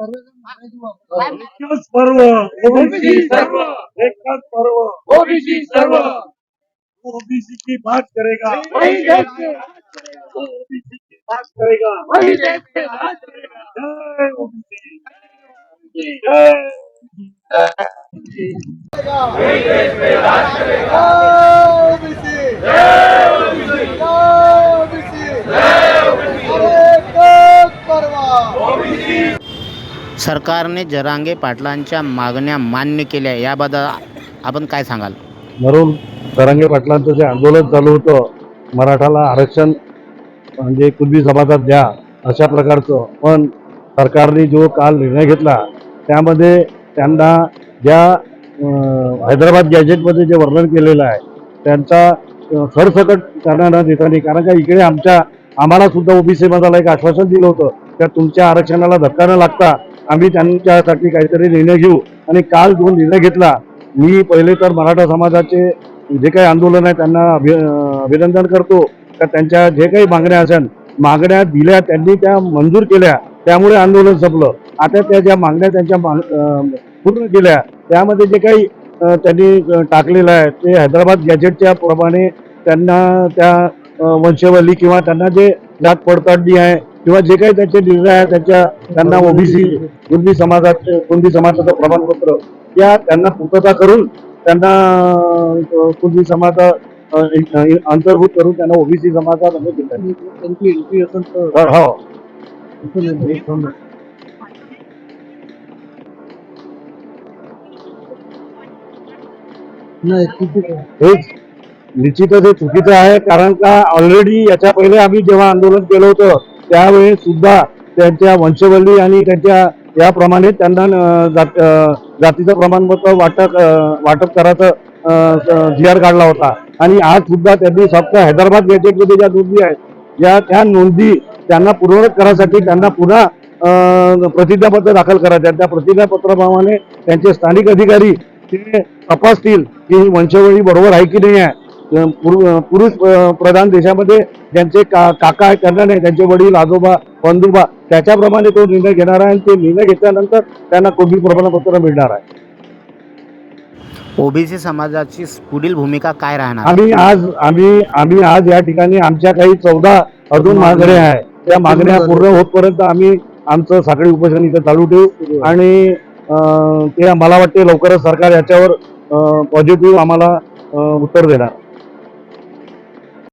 एकच पर्व. ओबीसी सर्व. एकच पर्व. ओबीसी सर्व. ओबीसी की बात करेगा. वही देश के ओबीसी की बात करेगा. वही देश के राज करेगा जय ओबीसी सरकारने जरांगे पाटलांच्या मागण्या मान्य केल्या याबद्दल आपण काय सांगाल? म्हणून तरंगे पाटलांचं जे आंदोलन चालू होतं मराठाला आरक्षण म्हणजे कुणबी समाजात द्या अशा प्रकारचं. पण सरकारने जो काल निर्णय घेतला त्यामध्ये त्यांना ज्या अं, हैदराबाद गॅजेटमध्ये जे वर्णन केलेलं आहे त्यांचा अं, सरसकट त्यांना न देता नाही. कारण का इकडे आमच्या आम्हाला सुद्धा ओबीसी मधाला एक आश्वासन दिलं होतं त्या तुमच्या आरक्षणाला धक्का न लागता आम्ही त्यांच्यासाठी काहीतरी निर्णय घेऊ. आणि काल जो निर्णय घेतला मी पहिले तर मराठा समाजाचे जे काही आंदोलन आहे त्यांना अभि अभिनंदन करतो. का त्यांच्या जे काही मागण्या असेल मागण्या दिल्या त्यांनी त्या मंजूर केल्या. त्यामुळे आंदोलन संपलं. आता त्या ज्या मागण्या त्यांच्या माग पूर्ण केल्या त्यामध्ये जे काही त्यांनी टाकलेलं आहे ते हैदराबाद गॅजेटच्या प्रमाणे त्यांना त्या वंशवली किंवा त्यांना जे जात पडताळणी आहे किंवा जे काही त्यांचे निर्णय आहे त्यांच्या त्यांना ओबीसी कुणबी समाजाचे कुणबी समाजाचं प्रमाणपत्र त्या त्यांना पूर्तता करून त्यांना कुणबी समाज अंतर्भूत करून त्यांना ओबीसी समाजामध्ये दिलं त्यांची एंट्री असेल तर हो नाही चुकीचं आहे. हेच निश्चितच हे चुकीचं आहे कारण का ऑलरेडी याच्या पहिले आम्ही जेव्हा आंदोलन केलं होतं त्यावेळी सुद्धा त्यांच्या वंशवली आणि त्यांच्या याप्रमाणे त्यांना जात- जातीचं प्रमाणपत्र वाटप वाटप करायचं जी आर काढला होता आणि आज सुद्धा त्यांनी फक्त हैदराबाद गॅजेटमध्ये ज्या नोंदी आहेत या त्या नोंदी त्यांना पूर्ववत करायसाठी त्यांना पुन्हा प्रतिज्ञापत्र दाखल करायचं आहे. त्या प्रतिज्ञापत्राप्रमाणे त्यांचे स्थानिक अधिकारी ते तपासतील की ही वंशवळी बरोबर आहे की नाही आहे पुरुष प्रधान देशामध्ये ज्यांचे का काका आहेत त्यांना नाही त्यांचे वडील आजोबा बंधुबा त्याच्याप्रमाणे तो निर्णय घेणार आहे आणि ते निर्णय घेतल्यानंतर त्यांना कोणती प्रमाणपत्र मिळणार आहे? ओबीसी समाजाची पुढील भूमिका काय राहणार? आम्ही आज आम्ही आम्ही आज या ठिकाणी आमच्या काही चौदा अजून मागण्या आहे त्या मागण्या पूर्ण होतपर्यंत आम्ही आमचं साखळी उपोषण इथं चालू ठेवू आणि ते मला वाटते लवकरच सरकार याच्यावर पॉझिटिव्ह आम्हाला उत्तर देणार.